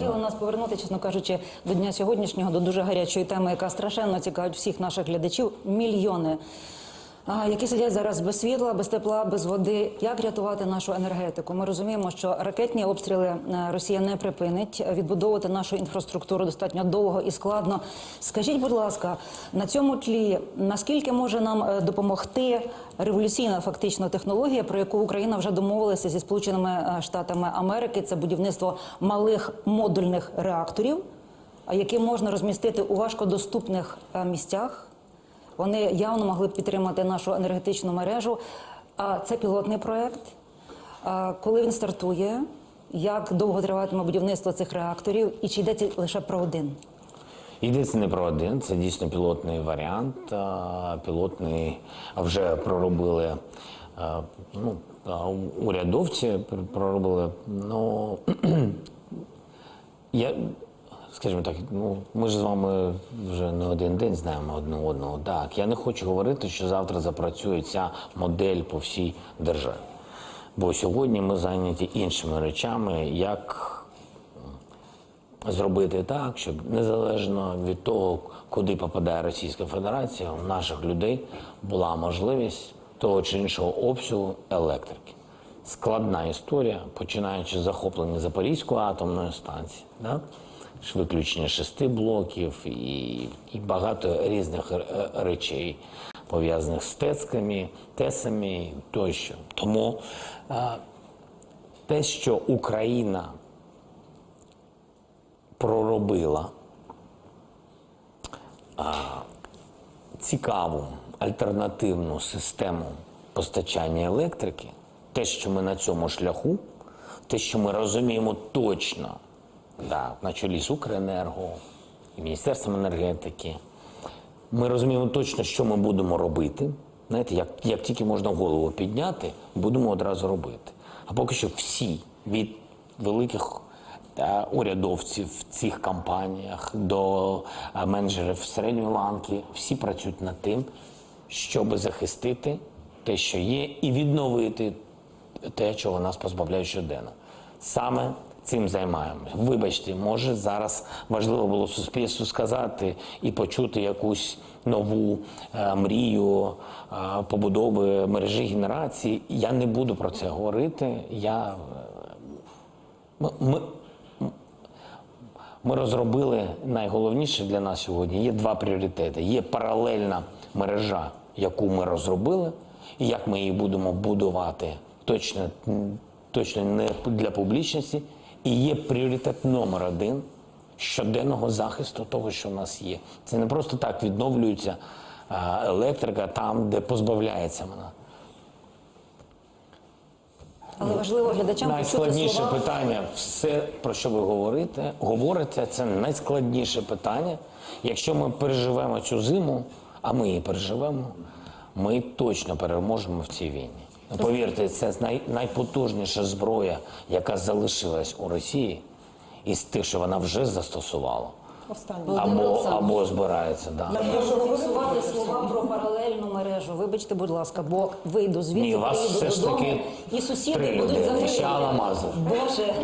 хотіла нас повернути, чесно кажучи, до дня сьогоднішнього, до дуже гарячої теми, яка страшенно цікавить всіх наших глядачів. Мільйони. Які сидять зараз без світла, без тепла, без води. Як рятувати нашу енергетику? Ми розуміємо, що ракетні обстріли е, Росія не припинить. Відбудовувати нашу інфраструктуру достатньо довго і складно. Скажіть, будь ласка, на цьому тлі наскільки може нам е, допомогти революційна фактично технологія, про яку Україна вже домовилася зі Сполученими е, Штатами Америки? Це будівництво малих модульних реакторів, які можна розмістити у важкодоступних місцях. Вони явно могли б підтримати нашу енергетичну мережу. А це пілотний проект. Коли він стартує, як довго триватиме будівництво цих реакторів, і чи йдеться лише про один? Йдеться не про один, це дійсно пілотний варіант. Пілотний вже проробили ну, урядовці, проробили. Ну я скажімо так, ну ми ж з вами вже не один день знаємо одне одного. Так, я не хочу говорити, що завтра запрацює ця модель по всій державі. Бо сьогодні ми зайняті іншими речами, як зробити так, щоб незалежно від того, куди попадає Російська Федерація, у наших людей була можливість того чи іншого обсягу електрики. Складна історія, починаючи з захоплення Запорізької атомної станції, да? Виключення шести блоків і, і багато різних речей, пов'язаних з тецками, тесами тощо. Тому е, те, що Україна проробила а, цікаву альтернативну систему постачання електрики, те, що ми на цьому шляху, те, що ми розуміємо точно, да, на чолі з Укренерго і Міністерством енергетики, ми розуміємо точно, що ми будемо робити. Знаєте, як, як тільки можна голову підняти, будемо одразу робити. А поки що всі від великих та урядовців в цих компаніях до е, менеджерів середньої ланки, всі працюють над тим, щоб захистити те, що є, і відновити те, чого нас позбавляють щоденно. Саме цим займаємося. Вибачте, може зараз важливо було суспільству сказати і почути якусь нову е, мрію е, побудови мережі генерації. Я не буду про це говорити. Я, е, ми, ми, розробили найголовніше для нас сьогодні. Є два пріоритети. Є паралельна мережа, яку ми розробили, і як ми її будемо будувати точно, точно не для публічності. І є пріоритет номер один щоденного захисту того, що в нас є. Це не просто так відновлюється електрика там, де позбавляється вона. Але важливо глядачам Найскладніше слова. питання, все про що ви говорите, говорите, це найскладніше питання. Якщо ми переживемо цю зиму, а ми її переживемо, ми точно переможемо в цій війні. Повірте, це най, найпотужніша зброя, яка залишилась у Росії, із тих, що вона вже застосувала. Або, або збирається. Да. Я прошу не висувати слова про паралельну мережу. Вибачте, будь ласка, бо вийду звідси, Ні, вас приїду все ж додому, таки і сусіди три будуть. Ще Аламазов. Боже,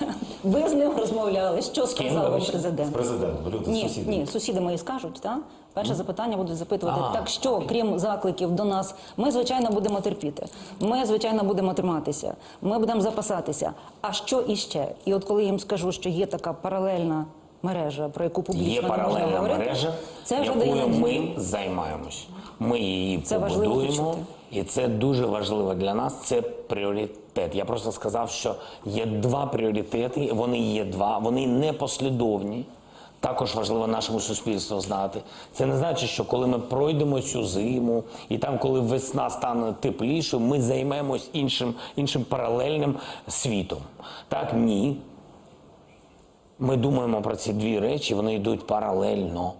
ви з ним розмовляли. Що сказав вам президент? Президент, люди Ні, сусіди. ні, сусіди мої скажуть, так? Перше запитання будуть запитувати, А, так що, крім закликів до нас, ми, звичайно, будемо терпіти. Ми, звичайно, будемо триматися. Ми будемо запасатися. А що іще? І от коли їм скажу, що є така паралельна мережа, про яку публічно не можна говорити, мережа, це вже якою ми займаємось. Ми її Це побудуємо. І це дуже важливо для нас. Це пріоритет. Я просто сказав, що є два пріоритети. Вони є два, вони не послідовні. Також важливо нашому суспільству знати. Це не значить, що коли ми пройдемо цю зиму, і там, коли весна стане теплішою, ми займемось іншим, іншим паралельним світом. Так, ні. Ми думаємо про ці дві речі, вони йдуть паралельно.